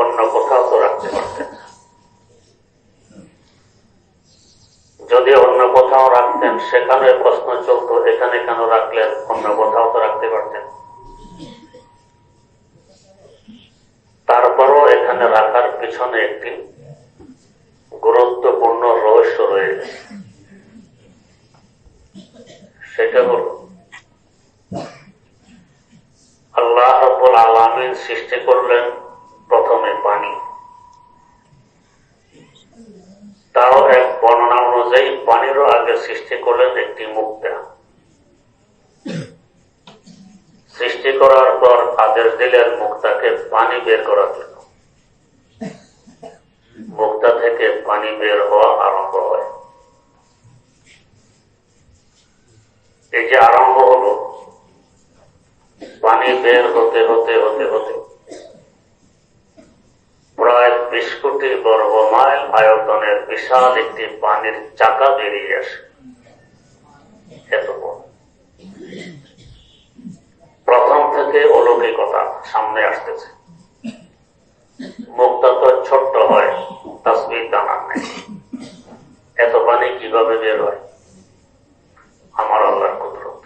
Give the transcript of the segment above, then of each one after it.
অন্য কোথাও তো রাখতে পারতেন যদি অন্য কোথাও রাখতেন, সেখানে প্রশ্ন চলতো, এখানে কেন রাখলেন? অন্য কোথাও তো রাখতে পারতেন। তারপরও এখানে রাখার পিছনে একটি গুরুত্বপূর্ণ রহস্য রয়েছে। সেটা হল, আল্লাহ রব্বুল আলমিন সৃষ্টি করলেন প্রথমে পানি। তাও এক বর্ণনা অনুযায়ী পানিরও আগে সৃষ্টি করলেন একটি মুক্তা। সৃষ্টি করার পর আদেশ দিলেন মুক্তাকে পানি বের করার জন্য। মুক্তা থেকে পানি বের হওয়া আরম্ভ হয়। এই যে আরম্ভ হলো, পানি বের হতে হতে হতে হতে বিশ কোটি বর্গ মাইল আয়তনের বিশাল একটি পানির চাকা বেরিয়ে আসে। এত প্রথম থেকে অলৌকিকতা সামনে আসতেছে। মুক্তা তো ছোট্ট হয় তসবির দানার নেই। এত পানি কীভাবে বের হয়? আমার আল্লাহর কুদরত।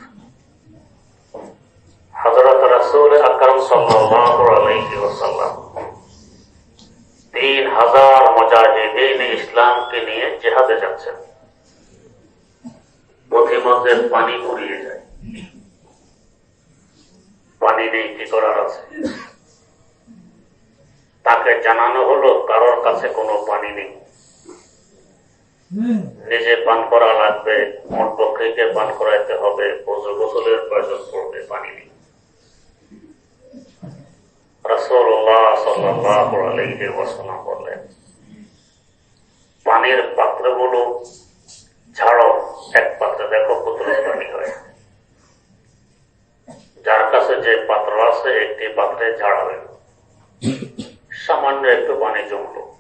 হজরত রাসুল আকরম সাল্লাল্লাহু আলাইহি ওয়াসাল্লাম তিন হাজার মজাহিদিন ইসলামকে নিয়ে জেহাদে যাচ্ছেন। পথিমধ্যে পানি ফুরিয়ে যায়। পানি নেই, কি করার আছে? তাকে জানানো হলো, কারোর কাছে কোনো পানি নেই। নিজে পান করা লাগবে মোট পক্ষীকে পান করাইতে হবে গোসলের প্রয়োজন পড়বে, পানি নেই। সাল্লাহ ওয়াসাল্লাম এক পাত্রে দেখো কত পানি হয়। যার কাছে যে পাত্র আছে, একটি পাত্রে ঝাড়াবে। সামান্য একটু পানি জমলো।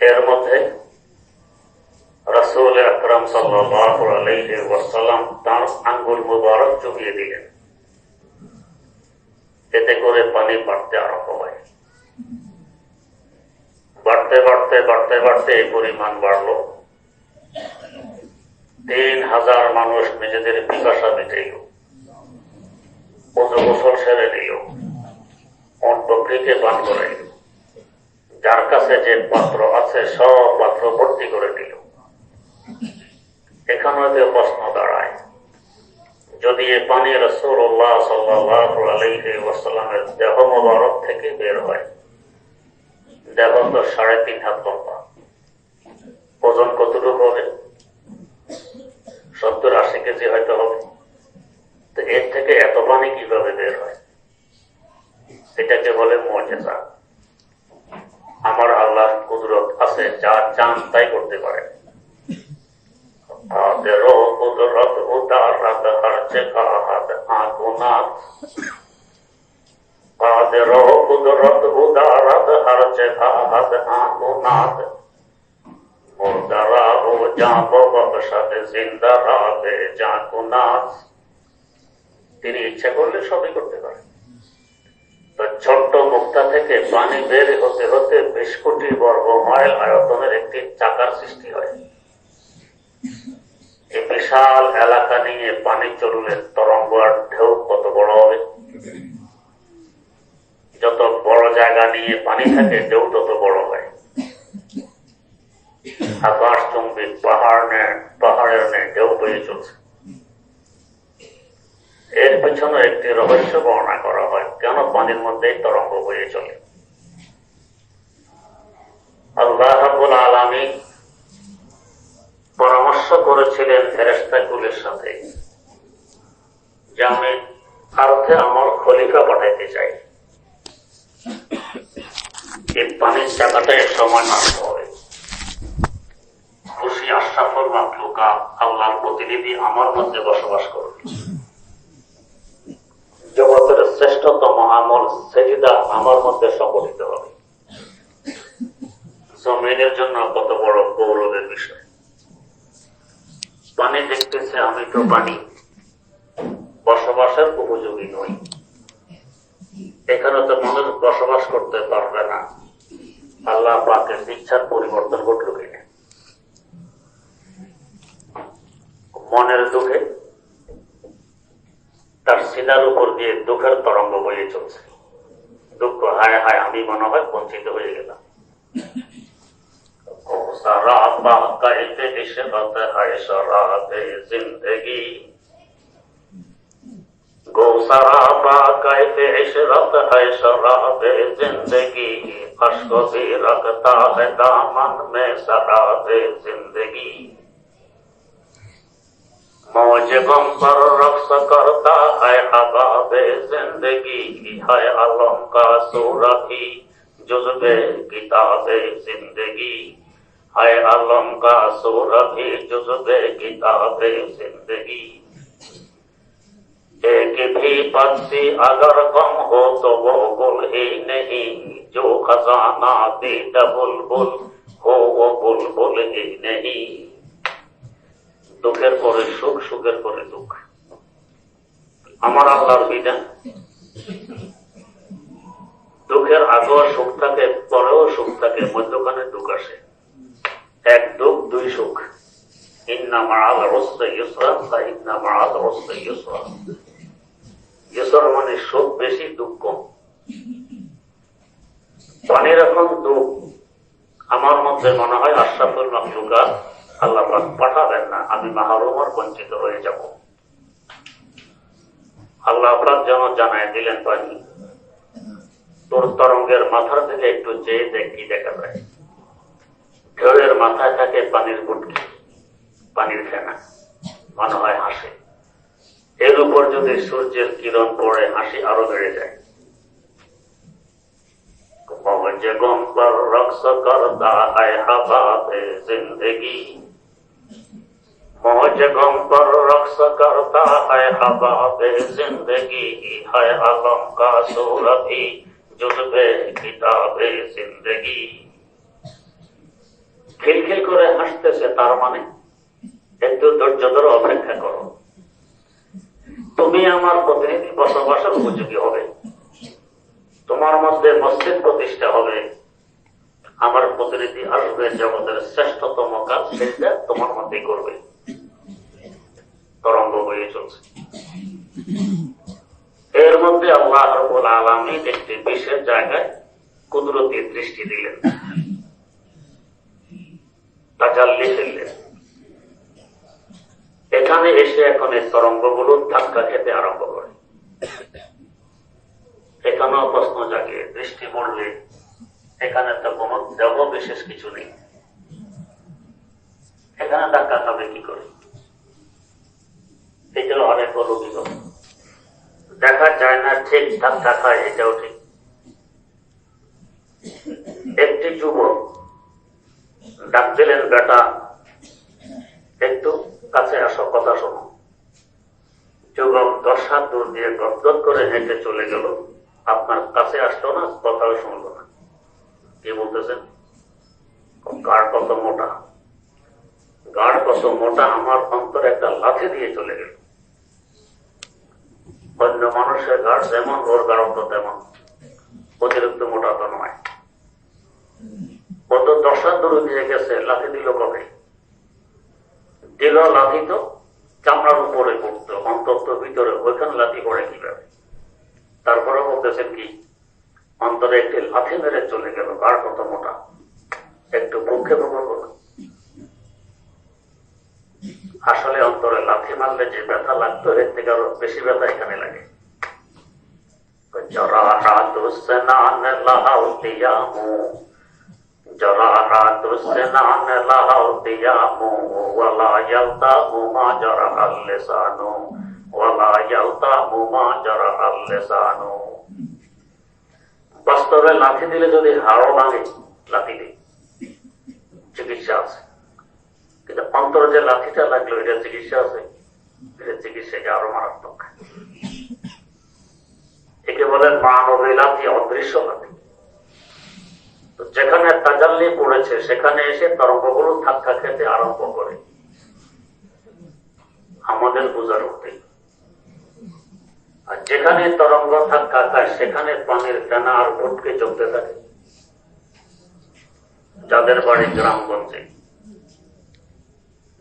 এর মধ্যে রসুল আকরম সাল্লাম তার আঙ্গুল মুবারক চুকিয়ে দিলেন। এতে করে পানি বাড়তে আরম্ভ হয়। বাড়তে বাড়তে বাড়তে বাড়তে এই পরিমাণ বাড়লো। তিন হাজার মানুষ নিজেদের পিপাসা মিটাইল। পুজো গোসল সেরে নিল। অন্তকে পান করে যার কাছে যে পাত্র আছে, সব পাত্র ভর্তি করে নিল এখানে প্রশ্ন দাঁড়ায়। যদি এ পানি রসুল্লাহ সাল্লামের দেহ মোবারক থেকে বের হয়, দেহ তো সাড়ে তিন হাত লম্বা। ওজন কতটুকু হবে? সত্তর আশি কেজি হয়তো হবে। তো এর থেকে এত পানি কীভাবে বের হয়? এটাকে বলে মজেজা। আমার আল্লাহ কুদরত আছে যা চান তাই করতে পারে। তিনি ইচ্ছা করলে সবই করতে পারেন। তো ছোট্ট মুক্তা থেকে পানি বের হতে হতে বিশ কোটি বর্গ মাইল আয়তনের একটি চাকার সৃষ্টি হয়। এই বিশাল এলাকা নিয়ে পানি চললে তরঙ্গ আর ঢেউ কত বড় হবে? যত বড় জায়গা নিয়ে পানি থাকে, ঢেউ তত বড় হয়। আকাশ চুম্বি পাহাড় পাহাড়ের নে ঢেউ বয়ে চলছে। এর পেছনে একটি রহস্য বর্ণনা করা হয়, কেন পানির মধ্যে তরঙ্গ বয়ে চলে? আল্লাহ রাব্বুল আলামিন করেছিলেন ফেরেস্তাকুলের সাথে। যে আমি আর্থে আমার খলিফা পাঠাইতে চাই। এই পানির চাকাটা এক সময় নামতে হবে। খুশি আশরাফুল মাকলুকা আল্লাহর প্রতিনিধি আমার মধ্যে বসবাস করবে। জগতের শ্রেষ্ঠতম আমল সেজিদা আমার মধ্যে সংগঠিত হবে। জমিনের জন্য কত বড় গৌরবের বিষয়। পানি দেখতেছে আমি তো পানি। বসবাসের উপযোগী নই। এখানে তো মানুষ বসবাস করতে পারবে না। আল্লাহ পাকের ইচ্ছার পরিবর্তন ঘটল কিনা? মনের দুঃখে তার সিনার উপর দিয়ে দুঃখের তরঙ্গ বয়ে চলছে। দুঃখ হায় হায় আমি মনে হয় বঞ্চিত হয়ে গেলাম। سراپا قید عشرت ہے عشرات زندگی گو سراپا قید عشرت ہے عشرات زندگی خشک بھی رکھتا ہے دامن میں سرات زندگی موج غم پر رقص کرتا ہے حباب زندگی ہے علم کا سورہ ہی جزب کتاب زندگی सूरती जुज्बे किताबे जिंदगी है अलम का सूरती जुज्बे किताबे जिंदगी एक भी पत्ती अगर कम हो तो वो गुल ही नहीं जो खजाना दीद बुलबुल हो वो बुलबुल ही नहीं দুঃখের পরে সুখ সুখের পরে দুঃখ আমার আল্লাহর বিধান দুঃখের আগেও সুখ থাকে পরেও সুখ থাকে মধ্যখানে দুঃখ আসে এক দুঃখ দুই সুখ। ইন্না মারাল রস্তে ইন্না মারাল রস্তে মানে সুখ বেশি, দুঃখ কম। পানির এখন দুঃখ। আমার মধ্যে মনে হয় আশরাফুল মাকলুকা আল্লাহ পাঠাবেন না, আমি মাহরুমর বঞ্চিত হয়ে যাব। আল্লাহ পাক যেন জানায় দিলেন পানি তোর তরঙ্গের মাথার থেকে একটু চেয়ে দেখ, কি দেখা যায়। ঝড়ের মাথায় থাকে পানির গুটকি পানির ফেনা, মনে হয় হাসে। এর উপর যদি সূর্যের কিরণ পড়ে, হাসি আরও বেড়ে যায়। রক্স করতা আয় জিন্দগি। মহজ হায় আলম কা সৌরভি জুলবে কিতাবে জিন্দগি। খিলখিল করে হাসতেছে, তার মানে। একটু ধৈর্য ধরে, অপেক্ষা করো। তুমি আমার প্রতিনিধি বসবাসের উপযোগী হবে। তোমার মধ্যে মসজিদ প্রতিষ্ঠা হবে। আমার প্রতিনিধি আসবে জগতের শ্রেষ্ঠতম কাজ, সেটা তোমার মধ্যে করবে। তরঙ্গ হয়ে চলছে। এর মধ্যে আল্লাহ রবুল আলমী একটি বিশেষ জায়গায় কুদরতি দৃষ্টি দিলেন। তাজাল্লি ফেললেন এখানে এসে এখন এই তরঙ্গগুলো ধাক্কা খেতে আরম্ভ করে। এখানেও প্রশ্ন জাগে, দৃষ্টি পড়লে এখানে তো কোন দেহ বিশেষ কিছু নেই। এখানে ধাক্কা খাবে কি করে? এটাও অনেক অভিযোগ দেখা যায় না ঠিক ধাক্কা খায়, এটাও ঠিক। একটি যুবক ডাক দিলেন, বেটা, একটু কাছে আসো, কথা শোনো। যুবক দশ হাত দূর দিয়ে গদগদ করে হেঁটে চলে গেল। আপনার কাছে আসলো না, কথাও শুনলো না। কি বলতেছেন? গাঢ় কত মোটা? গাঢ় কত মোটা, আমার অন্তরে একটা লাথি দিয়ে চলে গেল। অন্য মানুষের গাঢ় যেমন, ওর গাঢ়ত্ব তেমন। অতিরিক্ত মোটা তো নয়। কত দশা দূরে দিয়ে গেছে, লাথি দিল কবে? দিল লাথি তো চামড়ার উপরে পড়তো, অন্তত ভিতরে, ওইখানে লাথি পড়ে কীভাবে? তারপরে বলতেছেন কি, অন্তরে একটি লাথি মেরে চলে গেল কার কত মোটা? একটু পক্ষে করব আসলে অন্তরে লাথি মারলে যে ব্যথা লাগতো, এর থেকে আরও বেশি ব্যথা এখানে লাগে। جرارات السنان لها القيام ولا يلتام ما جرح اللسان ولا يلتام ما جرح اللسان বাস্তবে লাঠি দিলে যদি হাড়ও ভাঙে লাঠি দিই চিকিৎসা আছে কিন্তু অন্তরে যে লাঠিটা লাগলো এটা চিকিৎসা আছে এটা চিকিৎসাকে আরো মারাত্মক একে বলে মানবী লাঠি অদৃশ্য লাঠি তো যেখানে তাজাল্লি পড়েছে, সেখানে এসে তরঙ্গগুলো ধাক্কা খেতে আরম্ভ করে। আমাদের বোঝার উঠে আর যেখানে তরঙ্গ ধাক্কা খায়, সেখানে পানির ফেনা আর ভটকে চলতে থাকে। যাদের বাড়ি গ্রামগঞ্জে,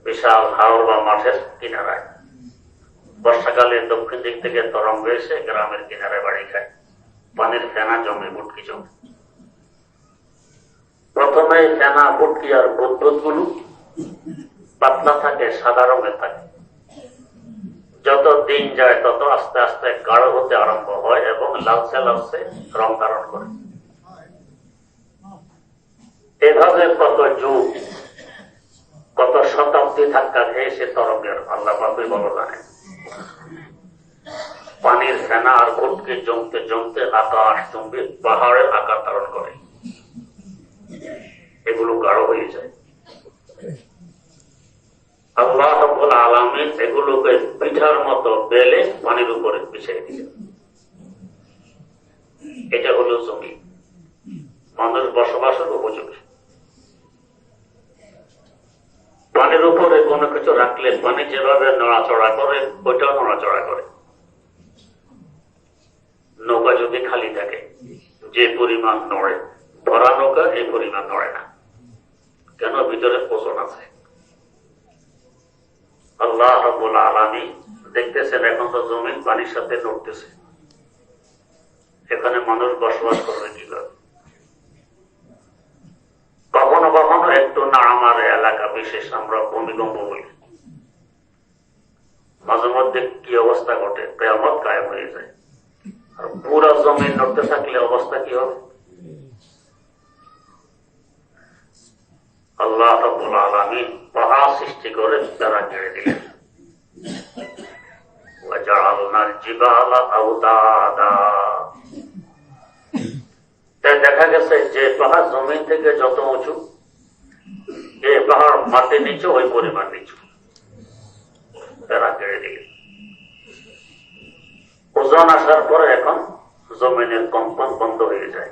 বিশাল হাওড় বা মাঠের কিনারায়। বর্ষাকালে দক্ষিণ দিক থেকে তরঙ্গ এসে গ্রামের কিনারে বাড়ি খায়। পানির ফেনা জমে, বুটকি জমে প্রথমে ফেনা বুটকি আর বুদ্বুদগুলো পাতলা থাকে, সাদা রঙের থাকে। যত দিন যায়, তত আস্তে আস্তে গাঢ় হতে আরম্ভ হয় এবং লালসে লালসে রং ধারণ করে। এভাবে কত যুগ, কত শতাব্দী ধাক্কা খেয়ে সে তরঙ্গের আল্লাহ বাবুই বড় জানে। পানির ফেনা আর ঘুটকে জমতে জমতে আকাশ চুম্বে পাহাড়ের আকার ধারণ করে। এগুলো গাঢ় হয়ে যায়। আল্লাহ রব্বুল আলমিন এগুলোকে পিঠার মতো বেলে পানির উপরে বিছিয়ে দিলেন। এটা হলো জমি। মানুষ বসবাসের উপযোগী। পানির উপরে কোনো কিছু রাখলে পানি যেভাবে নড়াচড়া করে, ওইটাও নড়াচড়া করে। নৌকা যদি খালি থাকে, যে পরিমাণ নড়ে ভরা নৌকা এই পরিমাণ নড়ে না। কেন ভিতরে পোষণ আছে? আল্লাহ রব্বুল আলমী দেখতেছেন এখন তো জমিন পানির সাথে নড়তেছে এখানে মানুষ বসবাস করবে কীভাবে কখনো কখনো একটু নাড়ামার এলাকা বিশেষ আমরা ভূমিকম্প বলি। মাঝে মধ্যে কি অবস্থা ঘটে? প্রেমত গায়েব হয়ে যায়। আর পুরা জমিন নড়তে থাকলে অবস্থা কি হবে? আল্লাহ রব্বুল আলমিন পাহাড় সৃষ্টি করে তারা গেড়ে দিলেন দেখা গেছে যে পাহাড় জমিন থেকে যত উঁচু এই পাহাড় মাটি নিচু, ওই পরিমাণ নিচু। তারা গেড়ে দিলেন ওজন আসার পরে এখন জমিনের কম্পন বন্ধ হয়ে যায়।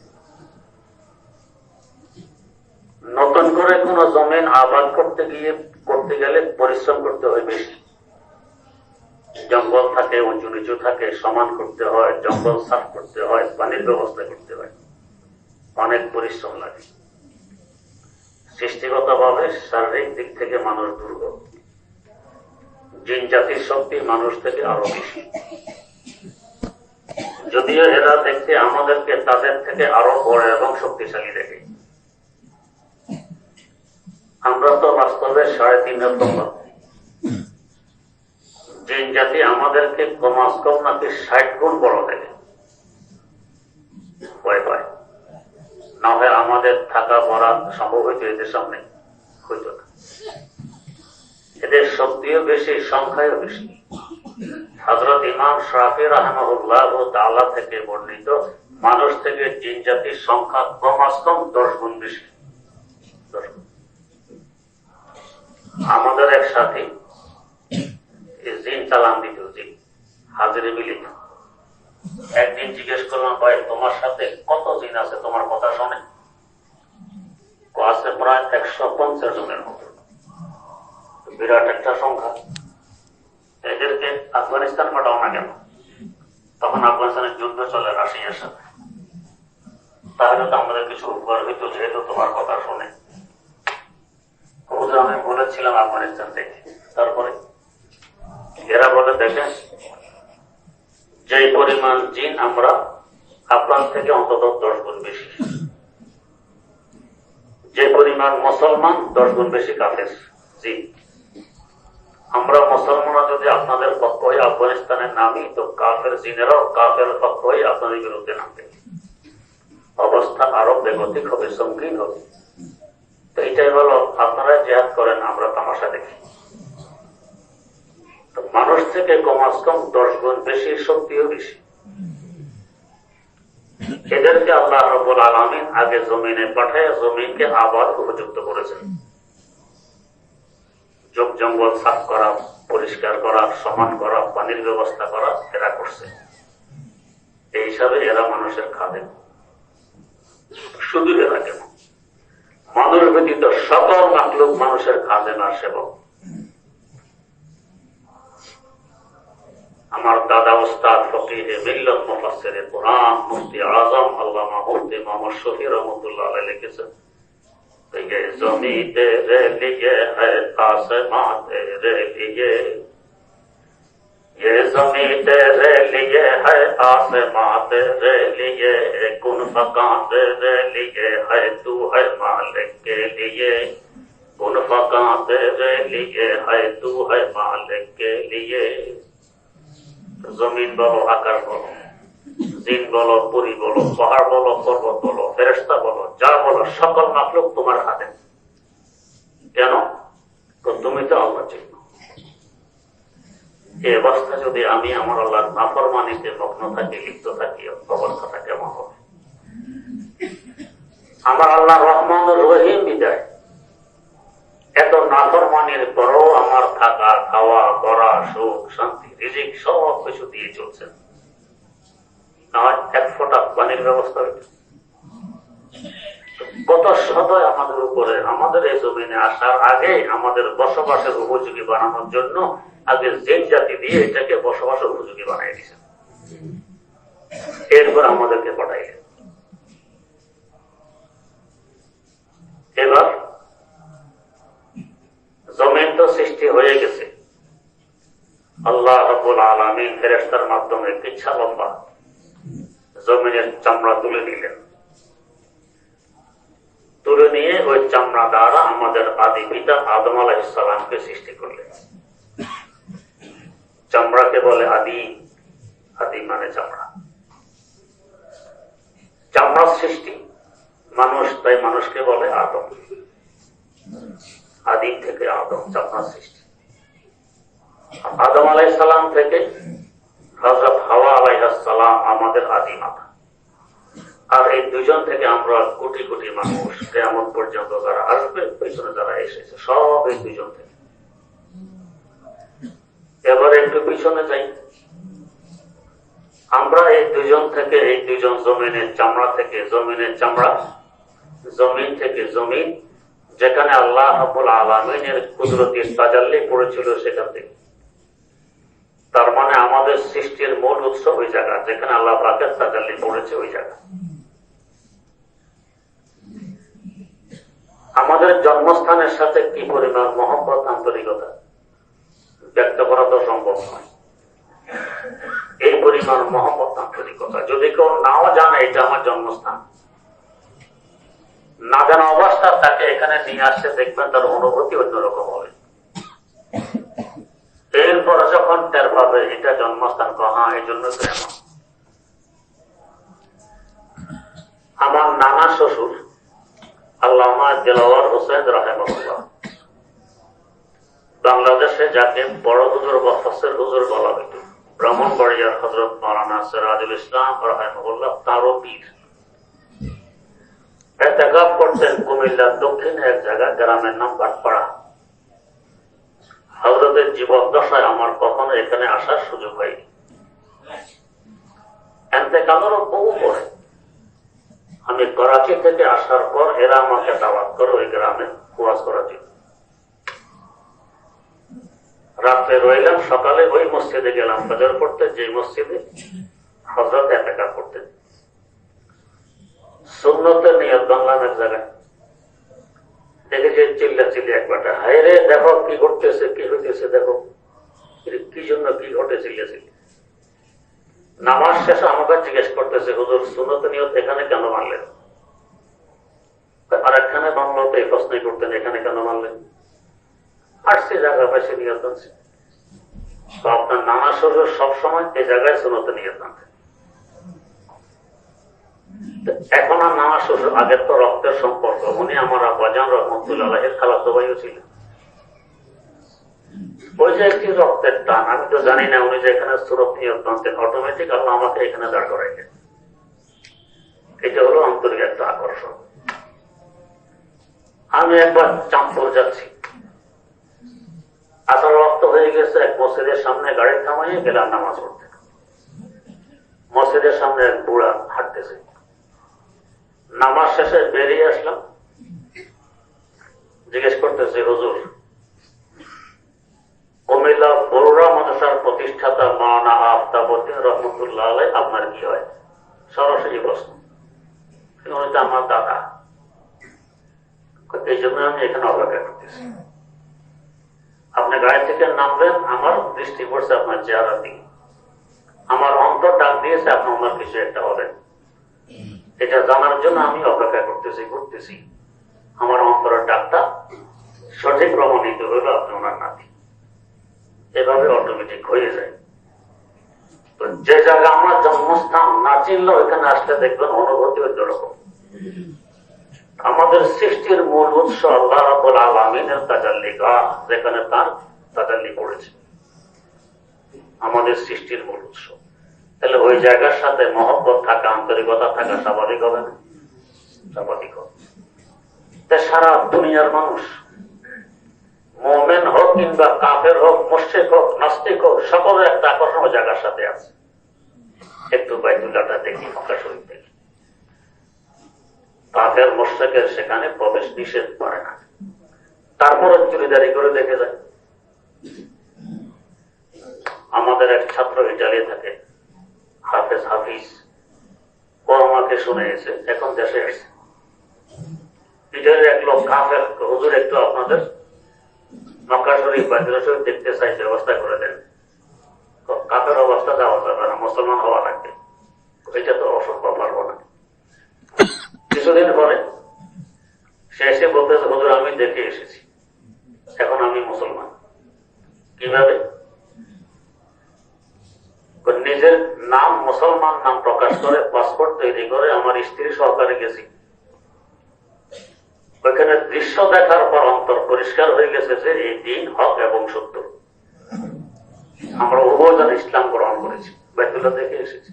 করে কোন জমিন আবাদ করতে গিয়ে, করতে গেলে পরিশ্রম করতে হয় বেশি। জঙ্গল থাকে, উঁচু নিচু থাকে, সমান করতে হয়, জঙ্গল সাফ করতে হয়, পানির ব্যবস্থা করতে হয়। অনেক পরিশ্রম লাগে। সৃষ্টিগত ভাবে শারীরিক দিক থেকে মানুষ দুর্বল। জিন জাতির শক্তি মানুষ থেকে আরও বেশি। যদিও এরা দেখতে আমাদেরকে তাদের থেকে আরও বড় এবং শক্তিশালী দেখে। আমরা তো বাস্তবে সাড়ে তিন জিন জাতি আমাদেরকে কমাস কম নাকি ষাট গুণ বড় পায়। না হয় আমাদের থাকা পড়া সম্ভব হইতো এদের সামনে। হইত না। এদের শক্তিও বেশি সংখ্যাও বেশি। হজরত ইমাম শাহি রহমুল্লাহ তালা থেকে বর্ণিত, মানুষ থেকে জিন জাতির সংখ্যা কমাস কম দশ গুণ বেশি। দশ গুণ। আমাদের এক সাথী জিন চালান দিত হাজিরে মিলিত একদিন জিজ্ঞেস করলাম, ভাই, তোমার সাথে কত জিন আছে? তোমার কথা শোনে? আছে প্রায় একশো পঞ্চাশ জনের মতো। বিরাট একটা সংখ্যা। এদেরকে আফগানিস্তান পাঠাও না কেন? তখন আফগানিস্তানের যুদ্ধ চলে রাশিয়ার সাথে। তাহলে তো আমাদের কিছু উপকার হইতো যেহেতু তোমার কথা শুনে। হুজুর, আমি বলেছিলাম আফগানিস্তান থেকে। তারপরে এরা বলে, দেখেন যে পরিমাণ জিন আমরা আফগান থেকে অন্তত দশ গুণ বেশি। যে পরিমাণ মুসলমান দশ গুণ বেশি কাফের জি আমরা মুসলমানরা যদি আপনাদের পক্ষ হয়ে আফগানিস্তানে নামি, তো কাফের জিনেরাও কাফের পক্ষ হয়ে আপনাদের বিরুদ্ধে নামবে। অবস্থা আরও বেগতিক হবে, সঙ্গীন হবে। তো এটাই হলো, আপনারা জেহাদ করেন, আমরা তামাশা দেখি। মানুষ থেকে কমাস কম দশ গুণ বেশি শক্তিও বেশি। এদেরকে আল্লাহ রবুল আলমিন আগে জমিনে পাঠায়, জমিনকে আবার উপযুক্ত করেছেন। যোগ জঙ্গল সাফ করা, পরিষ্কার করা, সমান করা, পানির ব্যবস্থা করা, এরা করছে। এই হিসাবে এরা মানুষের খাদেন শুধু এরা কেন মানুষ ব্যতীত সকল মাকলুক মানুষের খাদেন আর সেবক আমার দাদা ওস্তাদ ফকিরে মিল্লত মুফাসসিরে কোরআন মুফতি আজম আল্লামা মুফতি মোহাম্মদ শফি রহমতুল্লাহ আলাইহি লিখেছেন ये जमी तेरे लिए है आसमां तेरे लिए ये जमी तेरे लिए है आसमां तेरे लिए कुन फका तेरे लिए है तू है मालिक के लिए कुन फका तेरे लिए है तू है मालिक के लिए জমিন বলো আকাশ বলো জিন বলো পুরী বলো পাহাড় বলো পর্বত বলো ফেরেস্তা বলো যা বলো সকল মাকলুক তোমার হাতে কেন তো তুমি তো আল্লাহ চিহ্ন অবস্থা যদি আমি আমার আল্লাহর নাফরমানিতে মগ্ন থাকি, লিপ্ত থাকি অবস্থাটা কেমন হবে। আমার আল্লাহ রহমান রহিম বিদায়। এত নাফরমানির পরও আমার থাকা, খাওয়া পড়া সুখ, শান্তি, রিজিক সব কিছু দিয়ে আমার এক ফোঁটা পানির ব্যবস্থা কত সদয় আমাদের উপরে, আমাদের এই জমিনে আসার আগে আমাদের বসবাসের উপযোগী বানানোর জন্য আগে যে জাতি দিয়ে এটাকে বসবাসের উপযোগী বানাই দিয়েছেন এরপর আমাদেরকে পাঠাইলেন। এবার জমিন তো সৃষ্টি হয়ে গেছে। আল্লাহ রবুল আলমিন ফেরেস্তার মাধ্যমে পিছা লম্বা জমিনের চামড়া তুলে নিলেন। তুলে নিয়ে ওই চামড়া দ্বারা আমাদের আদি পিতা আদম আলাহিসাল্লামকে সৃষ্টি করলেন। চামড়াকে বলে আদি আদি মানে চামড়া। চামড়ার সৃষ্টি, মানুষ, তাই মানুষকে বলে আদম। আদিম থেকে আদম, চামড়ার সৃষ্টি। আদম আলাইসালাম থেকে হজরত হাওয়া আলাইহাসালাম আমাদের আদি মাতা। আর এই দুজন থেকে আমরা কোটি কোটি মানুষ কেমন পর্যন্ত যারা আসবে, পেছনে যারা এসেছে, সব এই দুজন থেকে। এবার একটু পিছনে যাই। আমরা এই দুজন থেকে এই দুজন জমিনের চামড়া থেকে জমিনের চামড়া, জমিন থেকে জমিন, যেখানে আল্লাহ হাবুল আলমিনের কুদরতির তাজাল্লি পড়েছিল সেখান থেকে। তার মানে আমাদের সৃষ্টির মূল উৎস ওই জায়গা, যেখানে আল্লাহ পাকের তাজাল্লি পড়েছে ওই জায়গা। আমাদের জন্মস্থানের সাথে কি পরিমাণ মহব্বত, আন্তরিকতা? ব্যক্ত করা তো সম্ভব নয়। এই পরিমাণ মহব্বত আন্তরিকতা যদি কেউ নাও জানে এটা আমার জন্মস্থান, না জানা অবস্থা তাকে এখানে নিয়ে আসছে দেখবেন তার অনুভূতি অন্যরকম হবে। এরপর যখন টের পাবে এটা জন্মস্থান কহা, এই জন্য আমার নানা শ্বশুর আল্লামা দিলাওয়ার হোসেন রাহেমুল্লাহ বাংলাদেশে যাকে বড় হুজুর বা ফসের হুজুর বলা হইত ব্রাহ্মণবাড়িয়ার হজরত মৌলানা সিরাজুল ইসলাম রাহেমুল্লাহ তারও পীর। করতেন কুমিল্লার দক্ষিণে এক জায়গা গ্রামের নাম বাটপাড়া। হজরতের জীবন দশায় আমার কখনো এখানে আসার সুযোগ হয়নি। এতেকালেরও বহু পরে আমি করাচি থেকে আসার পর এরা আমাকে দাওয়াত করে ওই গ্রামে কুয়াজ করার জন্য। রাত্রে রইলাম, সকালে ওই মসজিদে গেলাম বাজার পড়তে যে মসজিদে হজরত এতেকা করতেন সুন্নতের নিয়ত বাংলাম এক জায়গায় দেখে চিল্লা চিল্লি একবারটা হায় রে, দেখো কি ঘটতেছে, কি হইতেছে, দেখো। কি জন্য কি ঘটে চিল্লা চিল্লি নামাজ শেষে আমাকে জিজ্ঞেস করতেছে, হুজুর সুনত নিয়ত এখানে কেন মানলেন? আর এখানে মানলো তো এই প্রশ্নই করতেন, এখানে কেন মানলেন? আসছে জায়গা পাশে নিয়ত আছে। আপনার নানা শ্বশুর সবসময় এই জায়গায় নিয়ত আনতেন এখন আর নানা শ্বশুর আগের তো রক্তের সম্পর্ক, উনি আমার আব্বাজান রহমতুল্লাহ খালাতো ভাইও ছিলেন। ওই যে একটি রক্তের টান, আমি তো জানি না উনি যে এখানে সুরত নিয়ত অটোমেটিক আল্লাহ আমাকে এখানে দাঁড় করাইলেন এটা হলো আন্তরিক একটা আকর্ষণ। আমি একবার চাঁদপুর যাচ্ছি। আসল রক্ত হয়ে গেছে, এক মসজিদের সামনে গাড়ি থামাইয়ে গেলাম নামাজ পড়তে। মসজিদের সামনে এক বুড়া হাঁটতেছে। নামাজ শেষে বেরিয়ে আসলাম। জিজ্ঞেস করতেছে, হুজুর কুমিল্লা বড়ুরা মাদ্রাসার প্রতিষ্ঠাতা মানা আফতাবুদ্দিন রহমতুল্লাহ আলাই, আপনার কি হয়? সরাসরি প্রশ্ন। আমার দাদা। এই জন্য আমি এখানে অপেক্ষা করতেছি। আপনি গাড়ি থেকে নামবেন, আমার দৃষ্টি পড়ছে আপনার চেহারা দিকে। আমার অন্তর ডাক দিয়েছে, আপনি আমার কিছু একটা হবে এটা জানার জন্য আমি অপেক্ষা করতেছি করতেছি আমার অন্তরের ডাকটা সঠিক প্রমাণিত হইল আপনি ওনার নাতি। এভাবে অটোমেটিক হয়ে যায়। তো যে জায়গা আমার জন্মস্থান না চিনলেও এখানে আসলে দেখবেন অনুভূতি রকম আমাদের সৃষ্টির মূল উৎস আল্লাহ রাবুল আলমিনের তাজাল্লি গাহ যেখানে তার তাজাল্লি পড়েছে। আমাদের সৃষ্টির মূল উৎস। তাহলে ওই জায়গার সাথে মহব্বত থাকা, আন্তরিকতা থাকা স্বাভাবিক হবে না? স্বাভাবিক হবে। সারা দুনিয়ার মানুষ, মোমেন হোক কিংবা কাফের হোক, মুশ্রিক হোক, নাস্তিক হোক সকলের একটা আকর্ষণ জায়গার সাথে আছে। একটু বাইতুল্লাহটা দেখি, মক্কা শরীফ দেখি। কাফের মোশ্রেকের সেখানে প্রবেশ নিষেধ করে না। তারপরে চুরিদারি করে দেখে যায়। আমাদের এক ছাত্র ইটালি থাকে, হাফেজ হাফিজ, ও শুনে এসে এখন দেশে এসে। ইটালির এক লোক, কাফের, হুজুর, একটু আপনাদের মক্কা শরীফ বা শরীফ দেখতে চাই, ব্যবস্থা করে দেন। কাফের অবস্থা দেওয়া যাবে না, মুসলমান হওয়া লাগবে। এটা তো অসম্ভব, পারব না। কিছুদিন পরে সে এসে বলতেছে, হুজুর, আমি দেখে এসেছি। এখন আমি মুসলমান। কীভাবে? নিজের নাম মুসলমান নাম প্রকাশ করে, পাসপোর্ট তৈরি করে, আমার স্ত্রী সহকারে গেছি। ওইখানে দৃশ্য দেখার পর অন্তর পরিষ্কার হয়ে গেছে যে এই দিন হক এবং সত্য। আমরা উভয়জন ইসলাম গ্রহণ করেছি। বাইতুল্লাহ দেখে এসেছি।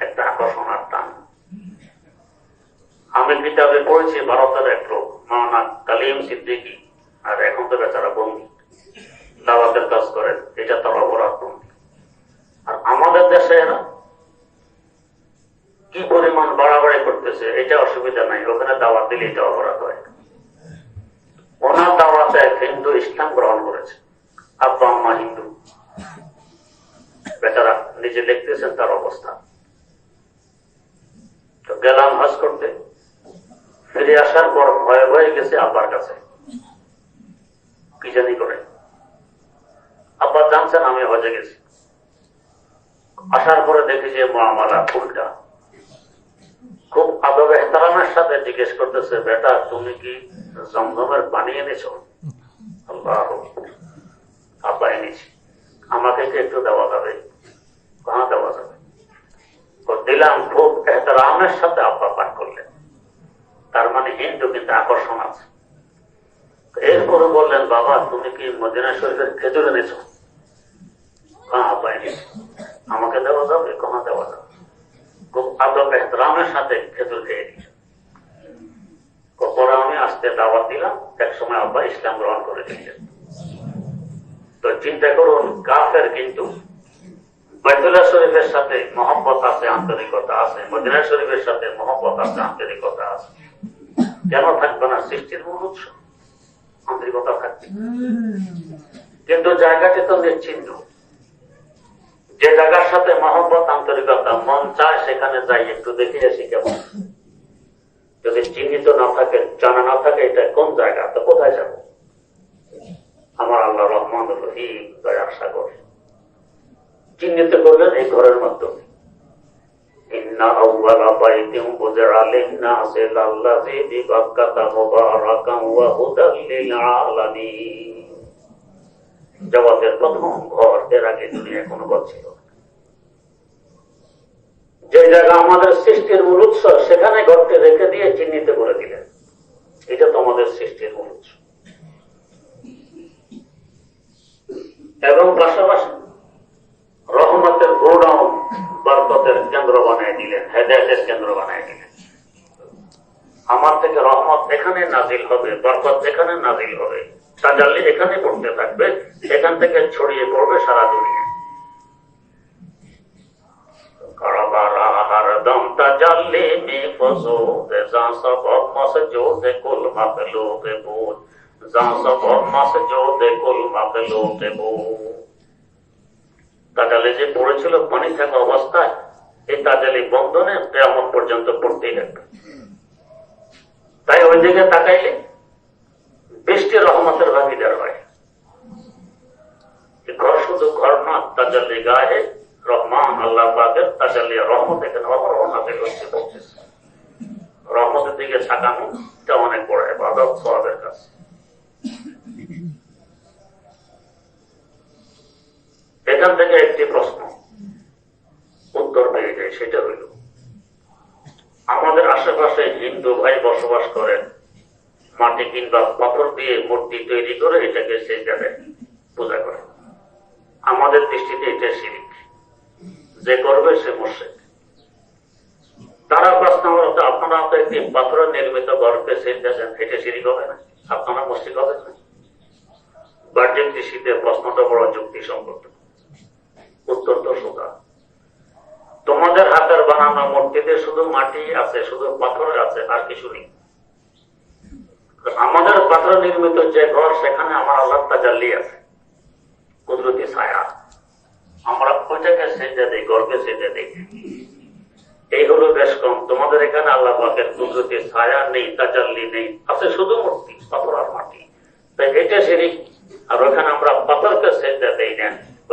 একটা আকর্ষণ আর টান আমি কিতাবে পড়েছি ভারতের এক লোক মাওনা কালিম সিদ্দিকি। আর এখন তো বেচারা বন্দি। দাওয়াতের কাজ করেন, এটা তার অপরাধ আর আমাদের দেশে এরা কি পরিমাণ বাড়াবাড়ি করতেছে, এটা অসুবিধা নাই। ওখানে দাওয়াত দিলে এটা অপরাধ হয়। ওনার দাওয়াতে এক হিন্দু ইসলাম গ্রহণ করেছে আব্বা আম্মা হিন্দু। বেচারা নিজে দেখতেছেন তার অবস্থা। তো গেলাম হজ করতে। ফিরে আসার পর ভয়ে ভয়ে গেছে আব্বার কাছে। কি জানি করে। আব্বা জানছেন আমি হজে গেছি। আসার পরে দেখি যে মহামালা উল্টা। খুব আদব এহতারামের সাথে জিজ্ঞেস করতেছে, বেটা, তুমি কি জমজমের পানি এনেছো? আল্লাহ আব্বা এনেছি। আমাকে কি একটু দেওয়া যাবে, কাহা দেওয়া যাবে? দিলাম, খুব এহতারামের সাথে আব্বা পাঠ করলেন। তার মানে হিন্দু কিন্তু আকর্ষণ আছে। এরপরে বললেন, বাবা, তুমি কি মদিনা শরীফের খেজুর এনেছো? আমাকে দেওয়া যাবে কাহা, দেওয়া যাবে খুব আদব এহতরামের সাথে খেজুর খেয়ে দিয়েছে পরে আমি আসতে দাওয়াত দিলাম, এক সময় আব্বা ইসলাম গ্রহণ করেছিলেন তো চিন্তা করুন, কাফের কিন্তু বাইতুল্লাহ শরীফের সাথে মহব্বত আছে, আন্তরিকতা আছে, মদিনা শরীফের সাথে মহব্বত আছে, আন্তরিকতা আছে। কেন থাকবে না, সৃষ্টির মূল উৎস, আন্তরিকতা থাকবে। কিন্তু জায়গাটি তো নিশ্চিন্ন। যে জায়গার সাথে মহব্বত, আন্তরিকতা, মন চায়, সেখানে যাই, একটু দেখে আসি কেমন। যদি চিহ্নিত না থাকে, জানা না থাকে এটা কোন জায়গা, তো কোথায় যাব? আমার আল্লাহ রহমান রহিম দয়ার সাগর। চিহ্নিত করলেন এই ঘরের মাধ্যমে। ঘর ছিল যে জায়গা আমাদের সৃষ্টির মূল উৎস, সেখানে ঘরটি রেখে দিয়ে চিহ্নিত করে দিলেন। এটা তো আমাদের সৃষ্টির মূল উৎস। এবং পাশাপাশি রহমতের গোডাউন বরকতের কেন্দ্র বানিয়ে দিলেন, হেদায়তের কেন্দ্র বানিয়ে দিলেন। আমার থেকে রহমত এখানে নাজিল হবে, বরকত এখানে নাজিল হবে। তাজাল্লি এখানে পড়তে থাকবে এখান থেকে ছড়িয়ে পড়বে সারা দুনিয়া। কারাবারা হরদম তাজাল্লি মে ফজুদ, যা সব মসজুদ কুল মাকলুক বুদ, যা সব মসজুদ কুল মাকলুক বুদ। তাজালি যে পড়েছিল পানি থাকা অবস্থায়, এই তাজালি বন্ধনে কেমন পর্যন্ত পড়তেই থাকবে তাই ওই দিকে তাকাইলে বৃষ্টি রহমতের ভাগিদার হয়। ঘর শুধু ঘর না তাজালি গায়ে রহমান আল্লাহ পাকের তাজালি রহমত এখানে অপরহ নাজিল হচ্ছে। রহমতের দিকে ছাকানো এটা অনেক বড় এবাদত সবের কাছে। এখান থেকে একটি প্রশ্ন। উত্তর পেয়ে যায়, সেটা হইল, আমাদের আশেপাশে হিন্দু ভাই বসবাস করেন, মাটি কিংবা পাথর দিয়ে মূর্তি তৈরি করে এটাকে সেই জায়গায় পূজা করে আমাদের দৃষ্টিতে এটা শিরিক। যে করবে সে মোর্শেক তারা প্রশ্ন করতে আপনারা তো একটি পাথরের নির্মিত গর্ভে সেই দেখেন, এটা শিরিক হবে না? আপনারা মসজিদ হবে না? বাহ্যিক দৃষ্টিতে প্রশ্নটা বড় যুক্তি উত্তর তো সোজা তোমাদের হাতের বানানো মূর্তিতে শুধু মাটি আছে, শুধু পাথর আছে, আর কিছু নেই। আমাদের পাথর নির্মিত যে ঘর, সেখানে আমার আল্লাহ তাজাল্লি আছে। কুদরতি ছায়া। আমরা ওইটাকে সেজে দিই গর্বে সেজে দিই। এই হলো বেশ কম। তোমাদের এখানে আল্লাহ পাকের কুদরতি ছায়া নেই, তাজাল্লি নেই। আছে শুধু মূর্তি, পাথর আর মাটি। তাই এটা শিরিক। আর ওখানে আমরা পাথরকে সেজে দেই না।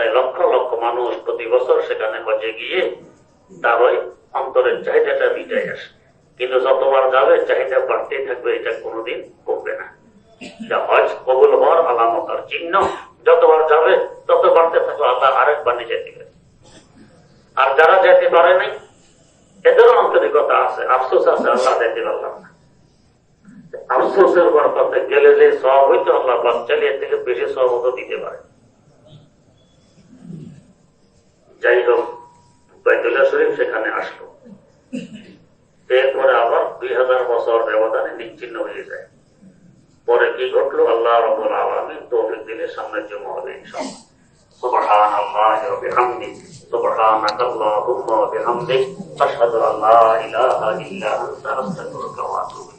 তাই লক্ষ লক্ষ মানুষ প্রতি বছর সেখানে হজে গিয়ে তার ওই অন্তরের চাহিদাটা মিটাই আসে। কিন্তু যতবার যাবে, চাহিদা বাড়তেই থাকবে, এটা কোনোদিন কমবে না। হজ কবুল হওয়ার আলামতার চিহ্ন। যতবার যাবে, তত বাড়তে থাকবে। আল্লাহ আরেকবার নিচে দিবে আর যারা যেতে পারে নাই এদেরও আন্তরিকতা আছে, আফসোস আছে, আল্লাহ যেতে পারলাম না। আফসোসের বরকতে গেলে যে সব হইতো, আল্লাহ পাক চালিয়ে থেকে বেশি সব হতো দিতে পারে। যাই হোক বাইতুল্লাহ শরীফ সেখানে আসলো এরপরে আবার দুই হাজার বছর ব্যবধানে নিচ্ছিন্ন হয়ে যায় পরে কি ঘটলো আল্লাহ রবুল আলমী তৌফিক দিনের সামনে জমা হবে ইনশাআল্লাহ سبحان الله وبحمده سبحانك اللهم وبحمدك أشهد أن لا إله إلا أنت أستغفرك وأتوب إليك